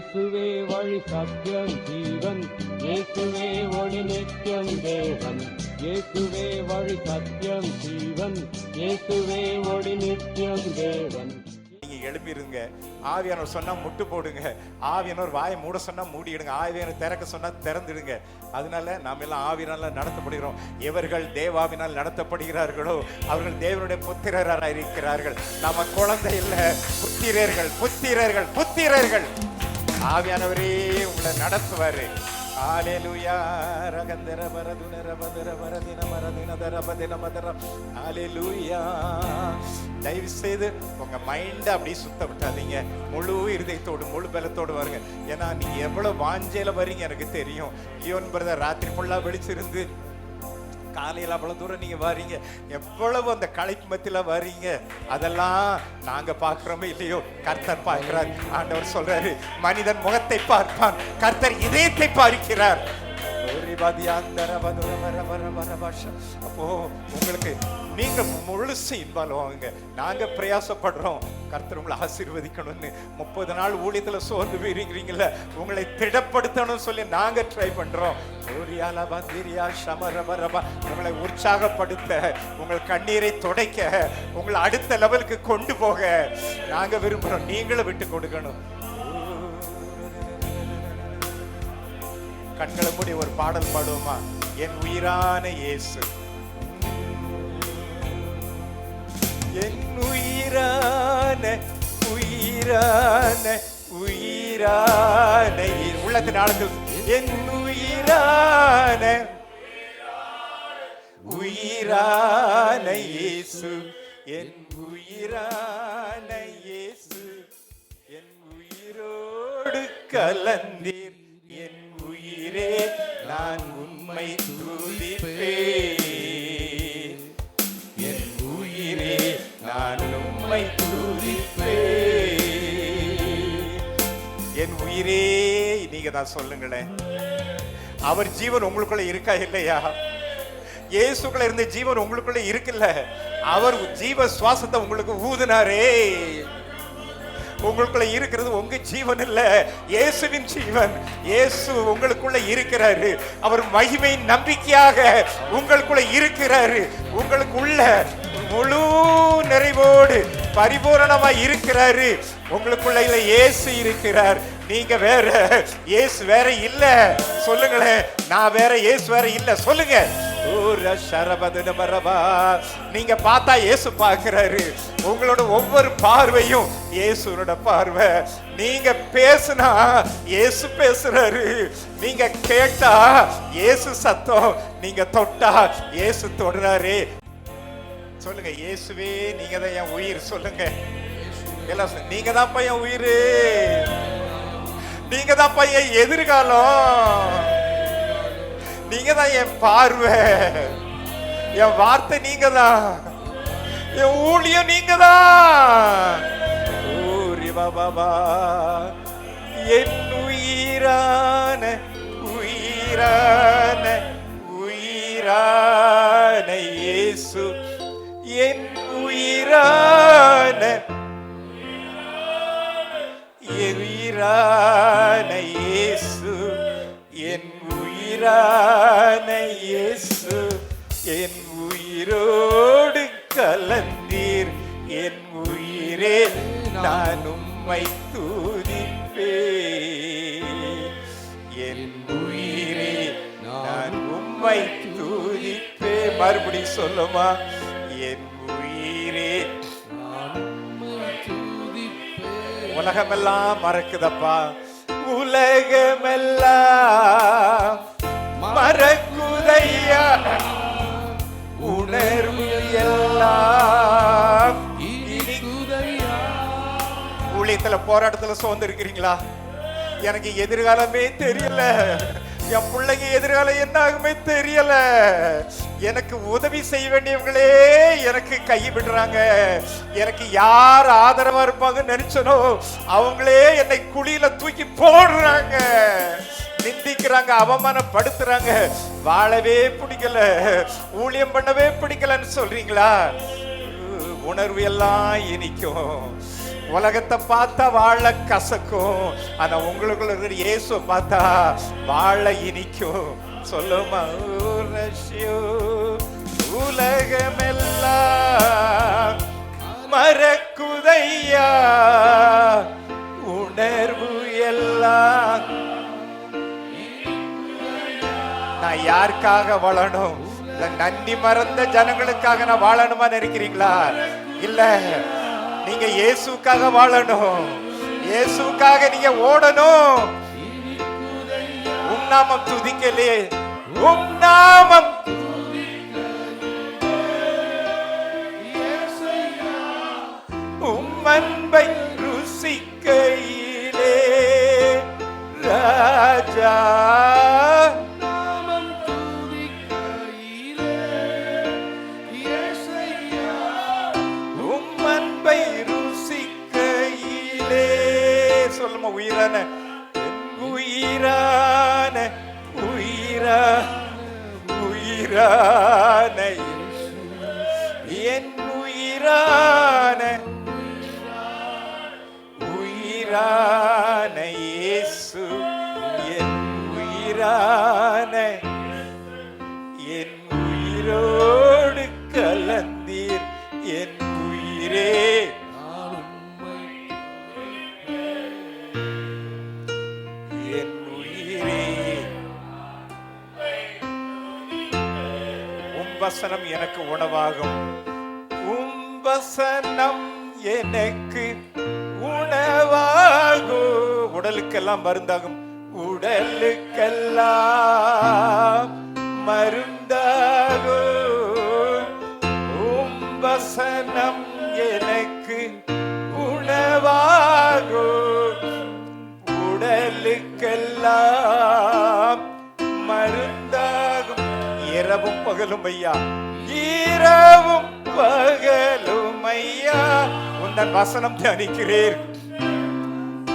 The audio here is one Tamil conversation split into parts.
இயேசுவே வழி சத்தியம் ஜீவன். இயேசுவே ஒளி நித்தியம் தேவன். இயேசுவே வழி சத்தியம் ஜீவன். இயேசுவே ஒளி நித்தியம் தேவன். நீங்க எழுப்பிருங்க. ஆவியானவர் சொன்னா முட்டு போடுங்க. ஆவியானவர் வாயை மூட சொன்னா மூடிடுங்க. ஆவியானவர் திறக்க சொன்னா திறந்துடுங்க. அதனால நாம் எல்லாம் ஆவியானால நடத்தப்படுகிறோம். எவர்கள் தேவாவினால் நடத்தப்படுகிறார்களோ அவர்கள் தேவனுடைய புத்திரராக இருக்கிறார்கள் நாம குழந்தை இல்ல. புத்திரர்கள் புத்திரர்கள் புத்திரர்கள். ஆவியானவரே உங்களை நடத்துவாரு. ஆலேலுயா ரகந்தர வரதுனர வதர வரதின மரதின தரபதின மதர. ஆலேலுயா தயவு செய்து உங்க மைண்ட அப்படியே சுத்த விட்டாதீங்க. முழு இருதயத்தோடு முழு பலத்தோடு வருங்க. ஏன்னா நீங்க எவ்வளவு வாஞ்சையில வரீங்க எனக்கு தெரியும். லியோன் பிரதர் ராத்திரி ஃபுல்லா வெளிச்சிருந்து காலையில் அவ்வளோ தூரம் நீங்க வரீங்க. எவ்வளவு அந்த களைப்பு மத்தியில வாரீங்க. அதெல்லாம் நாங்க பார்க்கிறோமே இல்லையோ கர்த்தர் பார்க்கிறார். ஆண்டவர் சொல்றாரு மனிதன் முகத்தை பார்ப்பான். கர்த்தர் இதயத்தை பார்க்கிறார். அப்போ உங்களுக்கு நீங்க முழுசு இன்வால்வ் ஆகுங்க. நாங்க பிரயாசப்படுறோம். கர்த்தர் உங்களை ஆசீர்வதிக்கணும்னு. முப்பது நாள் ஊழியத்துல சோர்ந்து போயிருக்கிறீங்கல்ல உங்களை திடப்படுத்தணும்னு சொல்லி நாங்க ட்ரை பண்றோம். உங்களை உற்சாகப்படுத்த உங்கள் கண்ணீரை துடைக்க உங்களை அடுத்த லெவலுக்கு கொண்டு போக. நாங்க விரும்புறோம். நீங்களும் விட்டு கொடுக்கணும். கண்களை மூடி ஒரு பாடல் பாடுவோமா? என் உயிரான இயேசு. என் உயிரான உயிரான உயிரான இ- உள்ளத்தின் ஆழத்தில் என் உயிரான உயிரான இயேசு. என் உயிரான இயேசு என் உயிரோடு கலந்தீர். உயிரே நான் உண்மை துதிப்பேன். என் உயிரே நான் உண்மை துதிப்பேன். என் உயிரே நீங்க தான் சொல்லுங்களேன். அவர் ஜீவன் உங்களுக்குள்ள இருக்கா இல்லையா? இயேசுக்குள்ள இருந்த ஜீவன் உங்களுக்குள்ள இருக்குல்ல? அவர் ஜீவ சுவாசத்தை உங்களுக்கு ஊதுனாரே. உங்களுக்குள்ள இருக்கிறது உங்க ஜீவன் இல்ல இயேசுவின் ஜீவன். இயேசு உங்களுக்குள்ள இருக்கிறாரு. அவர் மகிமையின் நம்பிக்கையாக உங்களுக்குள்ள இருக்கிறாரு. உங்களுக்குள்ள முழு நிறைவோடு பரிபூரணமா இருக்கிறாரு. உங்களுக்குள்ள இல்ல இயேசு இருக்கிறார். நீங்க வேற இயேசு வேற இல்ல. சொல்லுங்களேன். நான் வேற இயேசு வேற இல்ல. சொல்லுங்க. நீங்க பார்த்தா இயேசு பார்க்கிறாரு. உங்களோட ஒவ்வொரு பார்வையும் இயேசுனோட பார்வை. நீங்க பேசுனா இயேசு பேசுறாரு. நீங்க கேட்டா இயேசு சத்தம். நீங்க தொட்டா இயேசு தொடுறாரு. சொல்லுங்க இயேசுவே நீங்க தான் என் உயிர். சொல்லுங்க. எல்லாம் சொல்லு. நீங்க தான் என் உயிர். நீங்க தான் என் எதிர்காலம். நீங்க தான் என் பார்வை. என் வார்த்தை நீங்க தான் என் ஊழியம் நீங்க தான் ஊரி பாபா என் உயிரான உயிரான உயிரான இயேசு. என் உயிரான உயிரான இயேசு உயிரான இயேசு என் உயிரோடு கலந்தீர். என் உயிரே நான் உம்மை தூதிப்பே என் உயிரே நான் உம்மை தூதிப்பே மறுபடி சொல்லுமா? என் உயிரே உலகமெல்லாம் மறக்குதப்பா. உலகமெல்லாம் உணர்வு எல்லாம் ஊழியத்துல போராட்டத்துல சோர்ந்து இருக்கிறீங்களா எனக்கு எதிர்காலமே தெரியல. என் பிள்ளைங்க எதிர்காலம் என்ன ஆகுமே தெரியல. எனக்கு உதவி செய்ய வேண்டியவங்களே எனக்கு கை விடுறாங்க. எனக்கு யார் ஆதரவா இருப்பாங்கன்னு நினைச்சனோ அவங்களே என்னை குழியில தூக்கி போடுறாங்க. நிந்திக்கிறாங்க அவமானப்படுத்துறாங்க. வாழவே பிடிக்கல ஊழியம் பண்ணவே பிடிக்கலன்னு சொல்றீங்களா? உணர்வு எல்லாம் இனிக்கும். உலகத்தை பார்த்தா வாழ கசக்கும். ஆனா உங்களுக்குள்ள இருக்கிற இயேசு பார்த்தா வாழ இனிக்கும். சொல்லுமா உலகமெல்லாம் மறக்குதையா? உணர்வு எல்லாம் நான் யாருக்காக வாழணும்? இந்த நன்றி மறந்த ஜனங்களுக்காக நான் வாழணுமா நினைக்கிறீங்களா? இல்ல. நீங்க இயேசுக்காக வாழணும். இயேசுக்காக நீங்க ஓடணும். உம் நாமம் துதிக்கலே. உம் நாமம். உம் அன்பை ருசிக்கையிலே ராஜா. உயிரான என் உயிரான உயிரான இயேசு என் உயிரான என் உயிரோடு கலந்தீர் என் உயிரே வசனம் எனக்கு உணவாகும். உம் வசனம் எனக்கு உணவாகும். உடலுக்கெல்லாம் மருந்தாகும். உடலுக்கெல்லாம் மருந்தாகும். உம் வசனம் எனக்கு உணவாகும். உடலுக்கெல்லாம் இரவும் பகலும் ஐயா. இரவும் பகலும் ஐயா. உந்தன் வசனம் தியானிக்கிறேன்.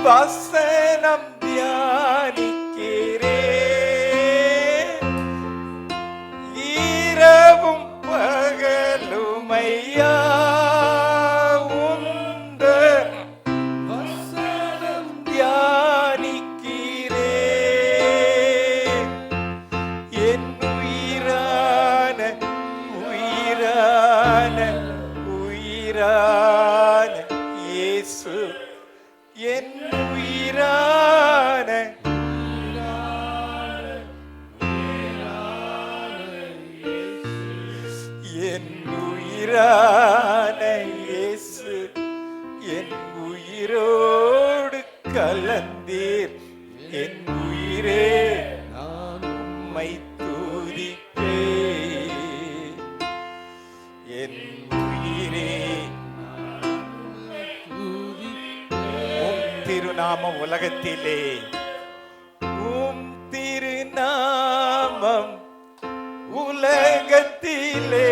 வசனம் தியானிக்கிறேன். உயிரான இயேசு என் உயிரோடு கலந்தீர். என் உயிரே நான் உம்மை துதிப்பே என் உயிரே திருநாமம் உலகத்திலே. உம் திருநாமம் உலகத்திலே.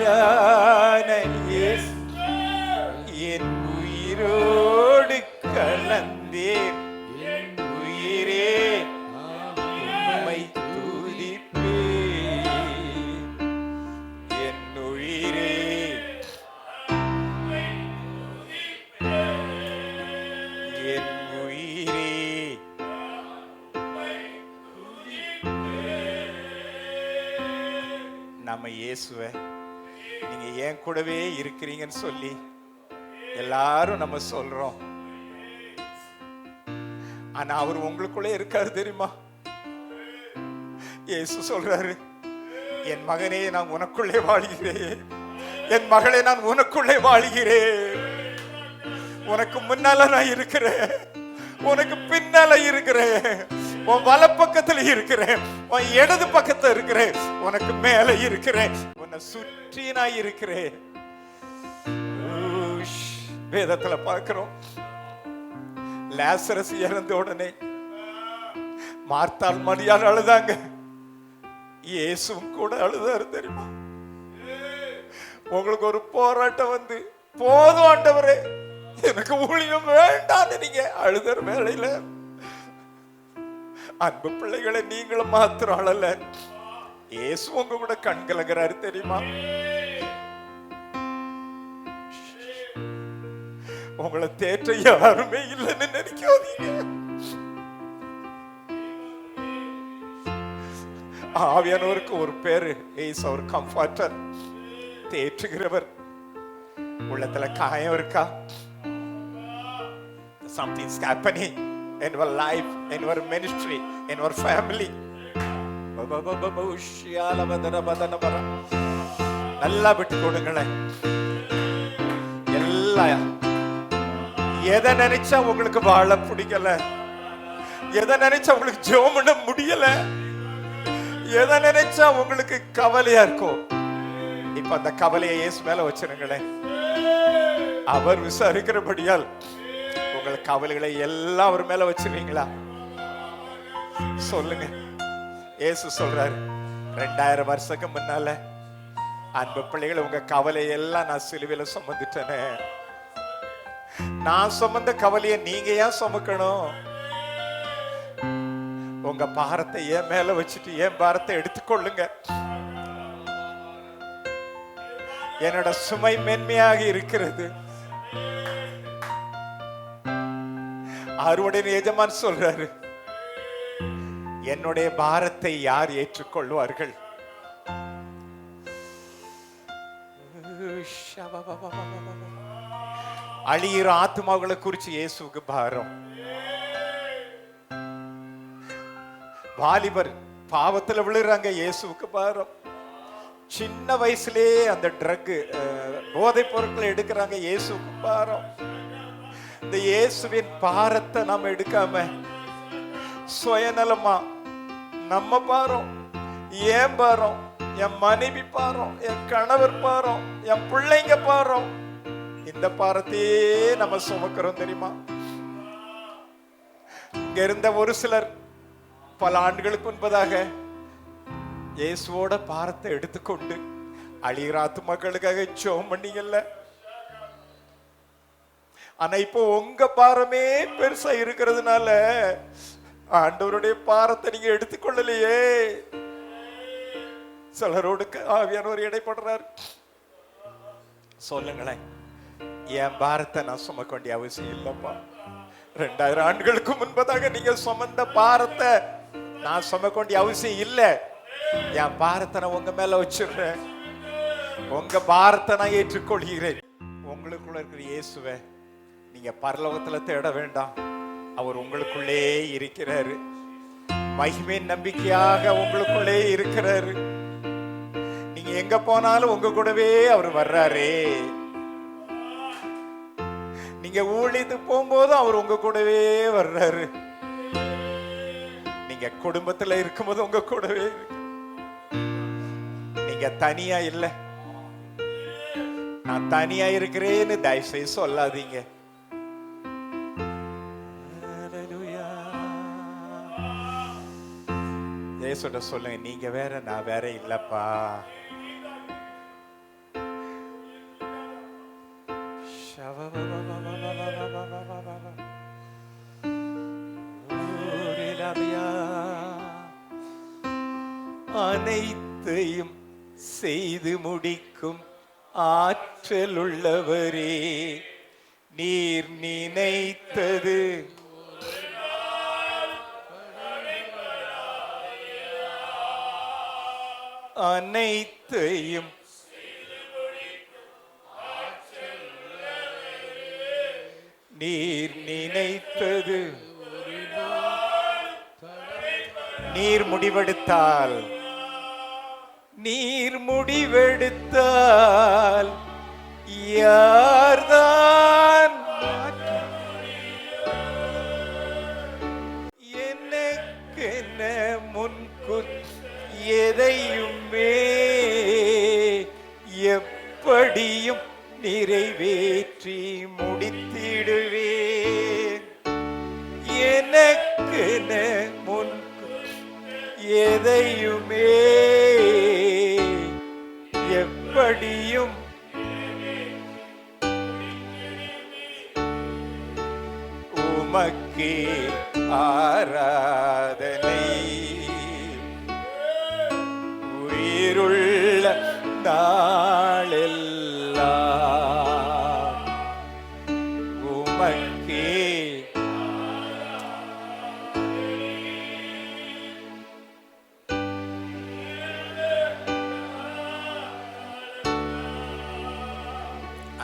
உயிரான இருக்கிறீங்கன்னு சொல்லி எல்லாரும் நம்ம சொல்றோம். ஆனா அவர் உங்களுக்குள்ளே இருக்காரு தெரியுமா? இயேசு சொல்றாரு என் மகனே நான் உனக்குள்ளே வாழ்கிறேன். என் மகளே நான் உனக்குள்ளே வாழ்கிறேன். உனக்கு முன்னால நான் இருக்கிறேன். உனக்கு பின்னால இருக்கிறேன். உன் வலப்பக்கத்துல இருக்கிறேன். உன் இடது பக்கத்துல இருக்கிறேன். உனக்கு மேல இருக்கிறேன். உன்னை சுற்றி நான் இருக்கிறேன். வேதத்துல பார்க்கிறோம். லேசரஸ் இறந்த உடனே மார்த்தாள் மரியாதை அழுதாங்க. இயேசுவும் கூட அழுதாரு தெரியுமா? உங்களுக்கு ஒரு போராட்டம் வந்து போதும் ஆண்டவரே எனக்கு ஊழியம் வேண்டாம் நீங்க அழுதற வேலையில. அன்பு பிள்ளைகளை நீங்களும் மாத்திரம் அழல. இயேசு உங்க கூட கண் கலகிறாரு தெரியுமா? உங்களை தேற்ற யாருமே இல்லைன்னு நினைக்காதீங்க. ஆவியானவருக்கு ஒரு பேரு ஏஸ் அவர் கம்ஃபர்டர் தேற்றுகிறவர். உள்ளத்துல காயம் இருக்கா? Something's happening in your life in your ministry in your family நல்லா விட்டு கொடுங்களேன். எல்லா எதை நினைச்சா உங்களுக்கு வாழ பிடிக்கல? எதை நினைச்சா உங்களுக்கு ஜோம் பண்ண முடியல? எதை நினைச்சா உங்களுக்கு கவலையா இருக்கும்? இப்ப அந்த கவலையை இயேசு மேல வச்சிருங்களேன். அவர் விசாரிக்கிறபடியால் உங்கள் கவலைகளை எல்லாம் அவர் மேல வச்சிருவீங்களா? சொல்லுங்க. இயேசு சொல்றாரு ரெண்டாயிரம் வருஷத்துக்கு முன்னால அன்பு பிள்ளைகளை உங்க கவலை எல்லாம் நான் சிலுவையில சுமந்துட்டேனே. நான் சுமந்த கவலையை நீங்க ஏன் சுமக்கணும்? உங்க பாரத்தை ஏன் மேல வச்சுட்டு ஏன் பாரத்தை எடுத்துக்கொள்ளுங்க. என்னோட சுமை மென்மையாக இருக்கிறது. அறுவடையின் எஜமான் சொல்றாரு என்னுடைய பாரத்தை யார் ஏற்றுக்கொள்வார்கள்? அழியிற ஆத்மாவுகளை குறிச்சு இயேசுவுக்கு பாரம். வாலிபர் பாவத்துல விழுறாங்க இயேசுவுக்கு பாரம். சின்ன வயசுலயே அந்த ட்ரக் போதைப் பொருட்களை எடுக்கிறாங்க இயேசுக்கு பாரம். இந்த இயேசுவின் பாரத்தை நாம எடுக்காம சுயநலமா நம்ம பாரம் ஏன் பாரம்? என் மனைவி பாரம் என் கணவர் பாரம் என் பிள்ளைங்க பாரம். இந்த பாரத்தையே நம்ம சுமக்கிறோம் தெரியுமா? இங்க இருந்த ஒரு சிலர் பல ஆண்டுகளுக்கு முன்பதாக இயேசுவோட பாரத்தை எடுத்துக்கொண்டு அழிகிறாத்து மக்களுக்காக ஜெபம் பண்ணீங்கல்ல. ஆனா இப்போ உங்க பாரமே பெருசா இருக்கிறதுனால ஆண்டவருடைய பாரத்தை நீங்க எடுத்துக்கொள்ளலையே. சிலரோடு ஆவியானவர் இடைப்படுறார் சொல்லுங்களேன். என் பாரத்தை நான் சுமக்க வேண்டிய அவசியம் இல்லப்பா ரெண்டாயிரம் ஆண்டுகளுக்கு முன்பதாக நீங்க சுமந்த பாரத்தை நான் சுமக்க வேண்டிய அவசியம் இல்லை. என் பாரத்தை நான் உங்க மேல வச்சிடுறேன். உங்க பாரத்தை நான் ஏற்றுக்கொள்கிறேன். உங்களுக்குள்ள இருக்கிற இயேசுவை நீங்க பரலோகத்துல தேட வேண்டாம். அவர் உங்களுக்குள்ளே இருக்கிறாரு. மகிமை நம்பிக்கையாக உங்களுக்குள்ளே இருக்கிறாரு. நீங்க எங்க போனாலும் உங்க கூடவே அவர் வர்றாரே. நீங்க ஊழியத்துக்கு போகும்போது அவர் உங்க கூடவே வர்றாரு. நீங்க குடும்பத்துல இருக்கும்போது உங்க கூடவே நீங்க தனியா இல்ல. நான் தனியா இருக்கிறேன்னு தயவு செய்து சொல்லாதீங்க ஏசுட்ட சொல்லுங்க நீங்க வேற நான் வேற இல்லப்பா. அனைத்தையும் செய்து முடிக்கும் ஆற்றலுள்ளவரே நீர் நினைத்தது அனைத்தையும் நீர் நினைத்தது நீர் முடிவெடுத்தால். நீர் முடிவெடுத்தால் யார்தான் மாற்ற- எனக்கென்ன முன்குற் எதையுமே எப்படியும் நிறைவேற்றி முடித்திடுவேன். எனக்கென முன் எதையுமே எப்படியும் உமக்கே ஆராதனை. உயிருள்ள நாளெல்லாம்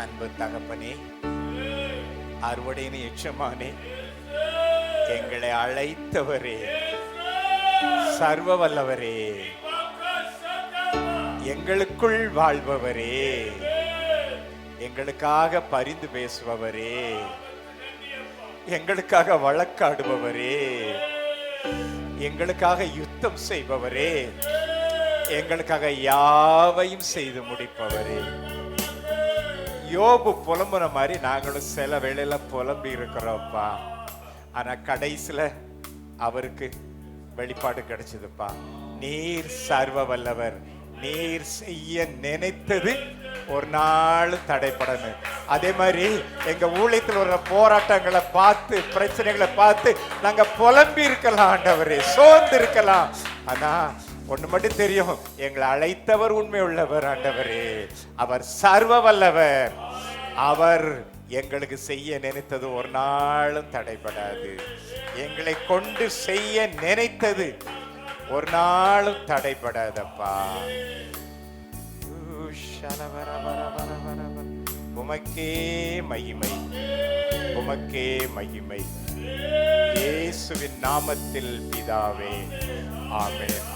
அன்பு தகப்பனே அறுவடையின் எச்சமானே எங்களை அழைத்தவரே சர்வ வல்லவரே எங்களுக்குள் வாழ்பவரே எங்களுக்காக பரிந்து பேசுபவரே எங்களுக்காக வழக்காடுபவரே எங்களுக்காக யுத்தம் செய்பவரே எங்களுக்காக யாவையும் செய்து முடிப்பவரே. யோபு புலம்புற மாதிரி நாங்களும் சில வேளையில புலம்பி இருக்கிறோம்ப்பா. ஆனா கடைசியில அவருக்கு வெளிப்பாடு கிடைச்சதுப்பா. நீர் சர்வ வல்லவர் நீர் செய்ய நினைத்தது ஒரு நாள் தடைப்படணும் அதே மாதிரி எங்க ஊழியத்தில் வர்ற போராட்டங்களை பார்த்து பிரச்சனைகளை பார்த்து நாங்க புலம்பி இருக்கலாம் ஆண்டவரே சோர்ந்து இருக்கலாம். ஆனா ஒண்ணு மட்டும் தெரியும் எங்களை அழைத்தவர் உண்மை உள்ளவர் ஆண்டவரே. அவர் சர்வ வல்லவர். அவர் எங்களுக்கு செய்ய நினைத்தது ஒரு நாளும் தடைபடாது. எங்களை கொண்டு செய்ய நினைத்தது ஒரு நாளும் தடைபடாதப்பா. உமக்கே மகிமை. உமக்கே மகிமை. இயேசுவின் நாமத்தில் பிதாவே. ஆமேன்.